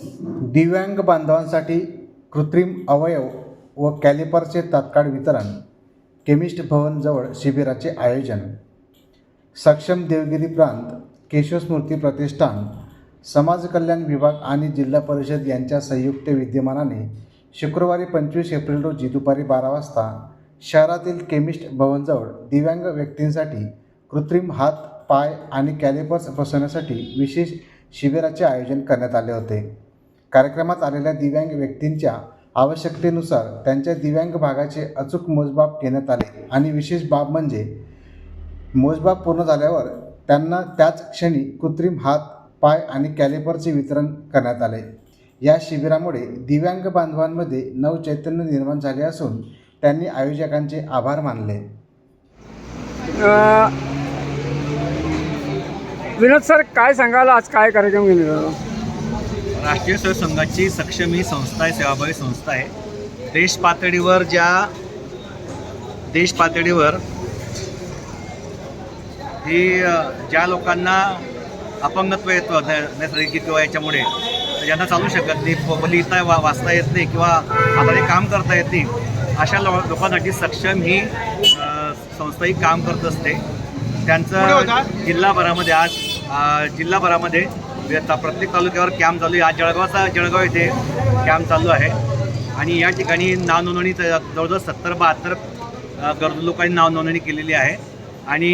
दिव्यांग बांधवांसाठी कृत्रिम अवयव व कॅलिपरचे तात्काळ वितरण केमिस्ट भवनजवळ शिबिराचे आयोजन सक्षम देवगिरी प्रांत केशवस्मृती प्रतिष्ठान समाज कल्याण विभाग आणि जिल्हा परिषद यांच्या संयुक्त विद्यमानाने शुक्रवारी पंचवीस एप्रिल रोजी दुपारी बारा वाजता शहरातील केमिस्ट भवनजवळ दिव्यांग व्यक्तींसाठी कृत्रिम हात पाय आणि कॅलिपर्स बसवण्यासाठी विशेष शिबिराचे आयोजन करण्यात आले होते. कार्यक्रमात आलेल्या दिव्यांग व्यक्तींच्या आवश्यकतेनुसार त्यांच्या दिव्यांग भागाचे अचूक मोजमाप घेण्यात आले. आणि विशेष बाब म्हणजे मोजमाप पूर्ण झाल्यावर त्यांना त्याच क्षणी कृत्रिम हात पाय आणि कॅलिपरचे वितरण करण्यात आले. या शिबिरामुळे दिव्यांग बांधवांमध्ये नवचैतन्य निर्माण झाले असून त्यांनी आयोजकांचे आभार मानले. विनोद सर काय सांगाल? आज काय कार्यक्रम घेण्यात राष्ट्रीय स्वयं संघाची सक्षम ही संस्था आहे सेवाभावी संस्था आहे. देश पातळीवर ज्या देश पातळीवर ही ज्या लोकांना अपंगत्व येतं नैसर्गिक किंवा याच्यामुळे ज्यांना चालू शकत नाही लिहिता वा वाचता येत नाही किंवा हाताने काम करता येत नाही अशा लो लोकांसाठी सक्षम ही संस्था ही काम करत असते. त्यांचं जिल्हाभरामध्ये आज जिल्हाभरामध्ये म्हणजे आता प्रत्येक तालुक्यावर कॅम्प चालू आहे. आज जळगावचा जळगाव येथे कॅम्प चालू आहे. आणि या ठिकाणी नाव नोंदणी जवळजवळ सत्तर बहात्तर गरजू लोकांनी नाव नोंदणी केलेली आहे. आणि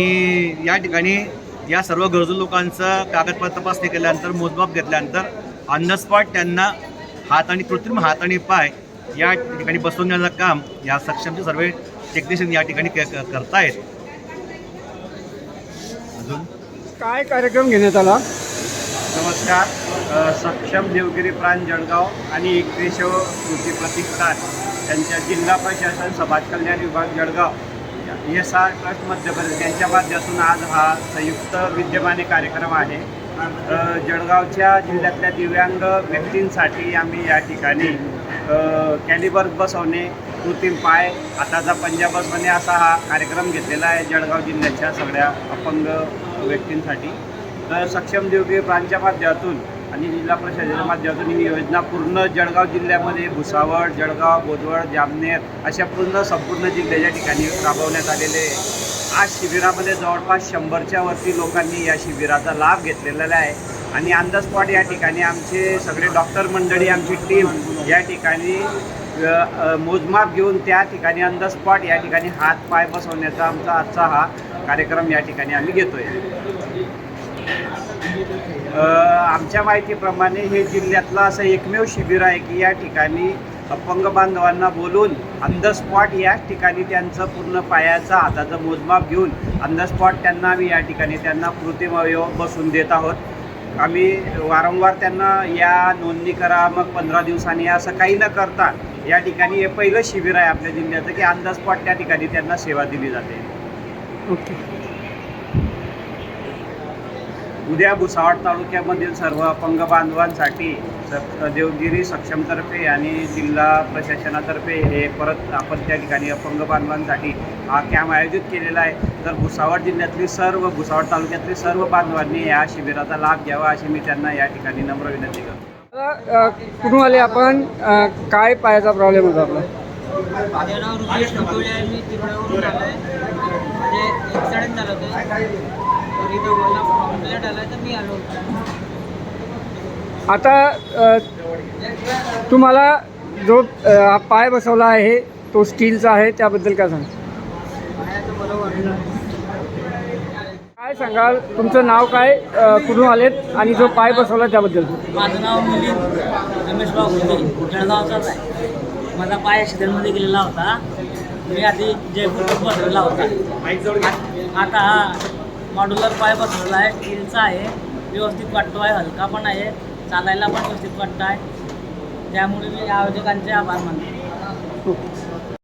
या ठिकाणी या सर्व गरजू लोकांचं कागदपत्र तपासणी केल्यानंतर मोजमाप घेतल्यानंतर ऑन द स्पॉट त्यांना हात आणि कृत्रिम हात आणि पाय या ठिकाणी बसवण्याचं काम या सक्षमचे सर्व टेक्निशियन या ठिकाणी करतायत. अजून? काय कार्यक्रम घेण्यात आला? नमस्कार. सक्षम देवगिरी प्रांत जळगाव आणि केशव कृती प्रतिष्ठान यांच्या जिल्हा प्रशासन समाज कल्याण विभाग Jalgaon. S R trust Madhya Pradesh यांच्या माध्यमातून आज हा संयुक्त विद्यमाने कार्यक्रम आहे. जळगावच्या जिल्ह्यातल्या दिव्यांग व्यक्तींसाठी आम्ही या ठिकाणी कॅलिबर बसवणे कृत्रिम पाय हाताचा पंजा बसवणे असा हा कार्यक्रम घेतलेला आहे जळगाव जिल्ह्याच्या सगळ्या अपंग व्यक्तींसाठी. सक्षम देवगे ब्रांचच्या माध्यमातून आणि जिल्हा प्रशासनाच्या माध्यमातून ही योजना पूर्ण जळगाव जिल्ह्यामध्ये भुसावळ जळगाव बोदवळ जामनेर अशा पूर्ण संपूर्ण जिल्ह्याच्या ठिकाणी राबवण्यात आलेले आहे. आज शिबिरामध्ये जवळपास शंभरच्या वरती लोकांनी या शिबिराचा लाभ घेतलेला आहे आणि ऑन द स्पॉट या ठिकाणी आमचे सगळे डॉक्टर मंडळी आमची टीम या ठिकाणी मोजमाप घेऊन त्या ठिकाणी ऑन द स्पॉट या ठिकाणी हात पाय बसवण्याचा आमचा आजचा हा कार्यक्रम या ठिकाणी आम्ही घेतोय आमच्या माहितीप्रमाणे हे जिल्ह्यातलं असं एकमेव शिबिर आहे की या ठिकाणी अपंग बांधवांना बोलून ऑन द स्पॉट याच ठिकाणी त्यांचं पूर्ण पायाचा हाताचं मोजमाप घेऊन ऑन द स्पॉट त्यांना आम्ही या ठिकाणी त्यांना कृत्रिम अवयव बसून देत आहोत. आम्ही वारंवार त्यांना या नोंदणी करा मग पंधरा दिवसांनी असं काही न करता या ठिकाणी हे पहिलं शिबिर आहे आपल्या जिल्ह्याचं की ऑन द स्पॉट त्या ठिकाणी त्यांना सेवा दिली जाते. ओके. उद्या भुसावळ तालुक्यामधील सर्व अपंग बांधवांसाठी स- देवगिरी सक्षमतर्फे आणि जिल्हा प्रशासनातर्फे हे परत आपण त्या ठिकाणी अपंग बांधवांसाठी हा कॅम्प आयोजित केलेला आहे. तर भुसावळ जिल्ह्यातली सर्व भुसावळ तालुक्यातली सर्व बांधवांनी या शिबिराचा लाभ घ्यावा अशी मी त्यांना या ठिकाणी नम्र विनंती करतो. कुठून आले आपण? काय पायाचा प्रॉब्लेम होता आपला? माझं नाव रुपेश मुटोळे आहे. मी तिरुवरून आलो आहे म्हणजे ॲक्सिडेंट झालं होतं आता तुम्हाला जो पाय बसवला आहे तो स्टीलचा आहे त्याबद्दल काय सांग काय सांगाल? तुमचं नाव काय? कुठून आलेत? आणि जो पाय बसवला त्याबद्दल? माझं नाव रमेशराव होते जळगावचाच आहे माझा पाय ॲक्सिडेंटमध्ये गेलेला होता. मी आधी जयपूर बसवलेला होता. आता हा मॉड्युलर पाय बसलेला आहे स्टीलचा आहे व्यवस्थित वाटतो आहे हलका पण आहे चालायला पण व्यवस्थित वाटतं आहे. त्यामुळे मी आयोजकांचे आभार मानतो.